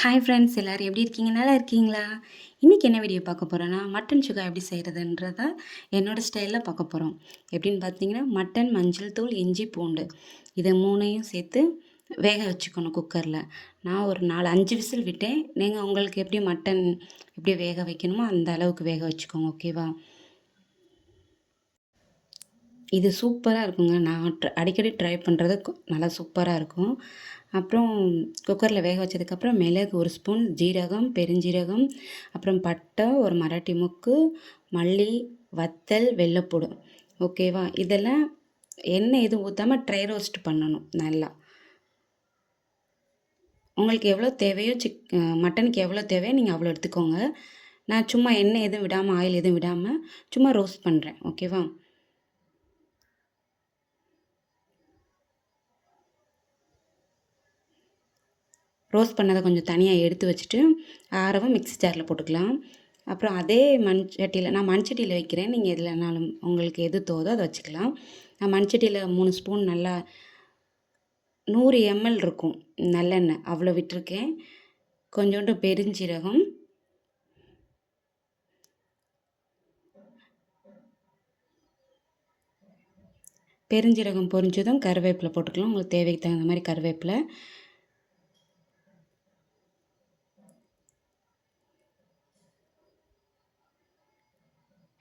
Hi friends எல்லோரும் எப்படி இருக்கீங்க? நல்லா இருக்கீங்களா? இன்றைக்கி என்ன வீடியோ பார்க்க போகிறோன்னா மட்டன் சுகா எப்படி செய்கிறதுன்றத என்னோடய ஸ்டைலில் பார்க்க போகிறோம் எப்படின்னு பார்த்தீங்கன்னா மட்டன் மஞ்சள் தூள் இஞ்சி பூண்டு. இதை மூணையும் சேர்த்து வேக வச்சுக்கணும் குக்கரில் நான் ஒரு நாலு அஞ்சு விசில் விட்டேன். நீங்கள் உங்களுக்கு எப்படி மட்டன் எப்படி வேக வைக்கணுமோ அந்த அளவுக்கு வேக வச்சுக்கோங்க ஓகேவா இது சூப்பராக இருக்குங்க. நான் அடிக்கடி ட்ரை பண்ணுறது நல்லா சூப்பராக இருக்கும். அப்புறம் குக்கரில் வேக வச்சதுக்கப்புறம் மிளகு ஒரு ஸ்பூன் ஜீரகம் பெருஞ்சீரகம் அப்புறம் பட்டை ஒரு மராட்டி முக்கு மல்லி வத்தல் வெள்ளைப்பூடு. ஓகேவா? இதெல்லாம் எண்ணெய் எதுவும் ஊற்றாமல் ட்ரை ரோஸ்ட் பண்ணணும் நல்லா. உங்களுக்கு எவ்வளோ தேவையோ சிக் மட்டனுக்கு எவ்வளோ தேவையோ நீங்கள் அவ்வளோ எடுத்துக்கோங்க. நான் சும்மா எண்ணெய் எதுவும் விடாமல் ஆயில் எதுவும் விடாமல் சும்மா ரோஸ்ட் பண்ணுறேன் ஓகேவா? ரோஸ்ட் பண்ணதை கொஞ்சம் தனியாக எடுத்து வச்சுட்டு ஆரவும் மிக்ஸி ஜாரில் போட்டுக்கலாம். அப்புறம் அதே மண் சட்டியில் நான் மண் சட்டியில் வைக்கிறேன். நீங்கள் எதுலனாலும் உங்களுக்கு எது தோதோ அதை வச்சுக்கலாம். நான் மண் சட்டியில் மூணு ஸ்பூன் நல்லா நூறு எம்எல் இருக்கும் நல்லெண்ணெய் அவ்வளோ விட்டுருக்கேன். கொஞ்சோண்டு பெருஞ்சீரகம். பெருஞ்சீரகம் பொரிஞ்சதும் கருவேப்பிலை போட்டுக்கலாம். உங்களுக்கு தேவைக்கு தகுந்த மாதிரி கருவேப்பிலை.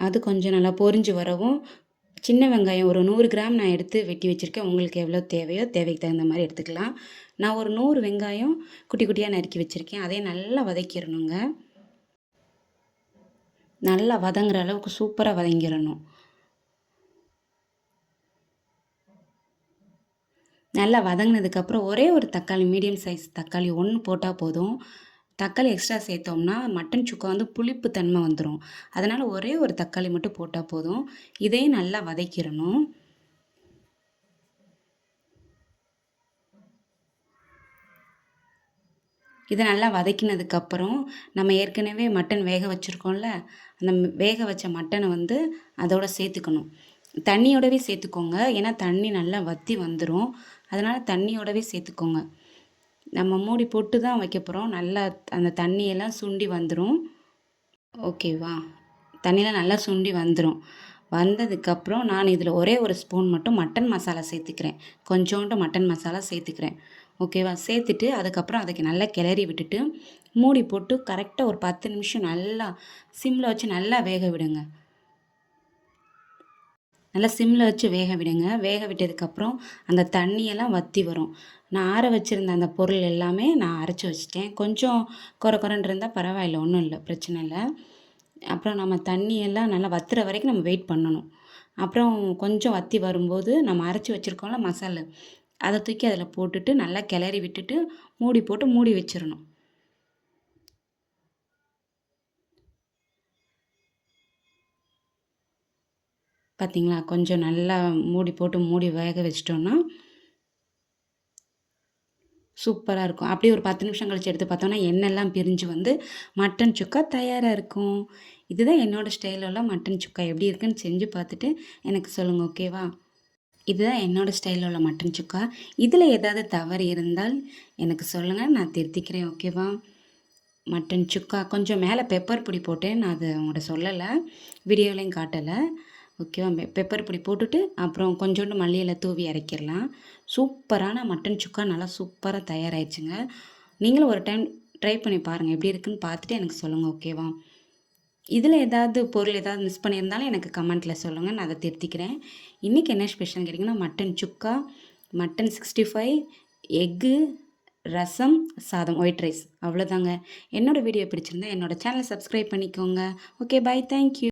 அது கொஞ்சம் நல்லா பொரிஞ்சு வரவும் சின்ன வெங்காயம் ஒரு நூறு கிராம் நான் எடுத்து வெட்டி வச்சுருக்கேன். உங்களுக்கு எவ்வளோ தேவையோ தேவைக்கு தகுந்த மாதிரி எடுத்துக்கலாம். நான் ஒரு நூறு வெங்காயம் குட்டி குட்டியாக நறுக்கி வச்சுருக்கேன். அதையும் நல்லா வதக்கிடணுங்க. நல்லா வதங்குற அளவுக்கு சூப்பராக வதங்கிடணும். நல்லா வதங்கினதுக்கப்புறம் ஒரே ஒரு தக்காளி மீடியம் சைஸ் தக்காளி ஒன்று போட்டால் போதும். தக்காளி எக்ஸ்ட்ரா சேர்த்தோம்னா மட்டன் சுக்கா வந்து புளிப்பு தன்மை வந்துடும் அதனால் ஒரே ஒரு தக்காளி மட்டும் போட்டால் போதும். இதையும் நல்லா வதக்கிடணும். இதை நல்லா வதக்கினதுக்கப்புறம் நம்ம ஏற்கனவே மட்டன் வேக வச்சுருக்கோம்ல அந்த வேக வச்ச மட்டனை வந்து அதோட சேர்த்துக்கணும். தண்ணியோடவே சேர்த்துக்கோங்க. ஏன்னா தண்ணி நல்லா வற்றி வந்துடும் அதனால் தண்ணியோடவே சேர்த்துக்கோங்க. நம்ம மூடி போட்டு தான் வைக்க போகிறோம் நல்லா அந்த தண்ணியெல்லாம் சுண்டி வந்துடும் ஓகேவா தண்ணியெலாம் நல்லா சுண்டி வந்துடும் வந்ததுக்கப்புறம் நான் இதில் ஒரே ஒரு ஸ்பூன் மட்டும் மட்டன் மசாலா சேர்த்துக்கிறேன். கொஞ்சோண்டு மட்டன் மசாலா சேர்த்துக்கிறேன். ஓகேவா சேர்த்துட்டு அதுக்கப்புறம் அதுக்கு நல்லா கிளறி விட்டுட்டு மூடி போட்டு கரெக்டாக ஒரு பத்து நிமிஷம் நல்லா சிம்மில் வச்சு நல்லா வேக விடுங்க. நல்லா சிம்மில் வச்சு வேக விடுங்க. வேக விட்டதுக்கப்புறம் அந்த தண்ணியெல்லாம் வற்றி வரும். நான் ஆற வச்சுருந்த அந்த பொருள் எல்லாமே நான் அரைச்சி வச்சுட்டேன். கொஞ்சம் குறை குறைன்னு இருந்தால் பரவாயில்ல ஒன்றும் இல்லை பிரச்சனை இல்லை. அப்புறம் நம்ம தண்ணியெல்லாம் நல்லா வத்துற வரைக்கும் நம்ம வெயிட் பண்ணணும். அப்புறம் கொஞ்சம் வற்றி வரும்போது நம்ம அரைச்சி வச்சுருக்கோம்ல மசாலா அதை தூக்கி அதில் போட்டுட்டு நல்லா கிளறி விட்டுட்டு மூடி போட்டு மூடி வச்சிடணும். பார்த்திங்களா கொஞ்சம் நல்லா மூடி போட்டு மூடி வேக வச்சிட்டோன்னா சூப்பராக இருக்கும். அப்படியே ஒரு பத்து நிமிஷம் கழிச்சு எடுத்து பார்த்தோன்னா எண்ணெய்லாம் பிரிஞ்சு வந்து மட்டன் சுக்கா தயாராக இருக்கும். இதுதான் என்னோடய ஸ்டைலில் மட்டன் சுக்கா. எப்படி இருக்குன்னு செஞ்சு பார்த்துட்டு எனக்கு சொல்லுங்கள் ஓகேவா இதுதான் என்னோடய ஸ்டைலில் உள்ள மட்டன் சுக்கா. இதில் ஏதாவது தவறு இருந்தால் எனக்கு சொல்லுங்கள் நான் திருத்திக்கிறேன் ஓகேவா மட்டன் சுக்கா. கொஞ்சம் மேலே பெப்பர் பொடி போட்டேன். நான் அதை உங்கள்கிட்ட சொல்லலை. வீடியோலையும் காட்டலை. ஓகேவா பெப்பர் பொடி போட்டுட்டு அப்புறம் கொஞ்சோண்டு மல்லியில் தூவி இறக்கிடலாம் சூப்பரான மட்டன் சுக்கா நல்லா சூப்பராக தயாராகிடுச்சுங்க நீங்களும் ஒரு டைம் ட்ரை பண்ணி பாருங்கள் எப்படி இருக்குன்னு பார்த்துட்டு எனக்கு சொல்லுங்கள் ஓகேவா இதில் ஏதாவது பொருள் ஏதாவது மிஸ் பண்ணியிருந்தாலும் எனக்கு கமெண்ட்டில் சொல்லுங்கள் நான் அதை திருத்திக்கிறேன். இன்றைக்கி என்ன ஸ்பெஷல் கேட்டிங்கன்னா mutton chukka mutton sixty five egg rasam சாதம் ஒயிட் ரைஸ் அவ்வளோதாங்க என்னோடய வீடியோ பிடிச்சிருந்தா என்னோடய சேனலை சப்ஸ்கிரைப் பண்ணிக்கோங்க. Okay bye thank you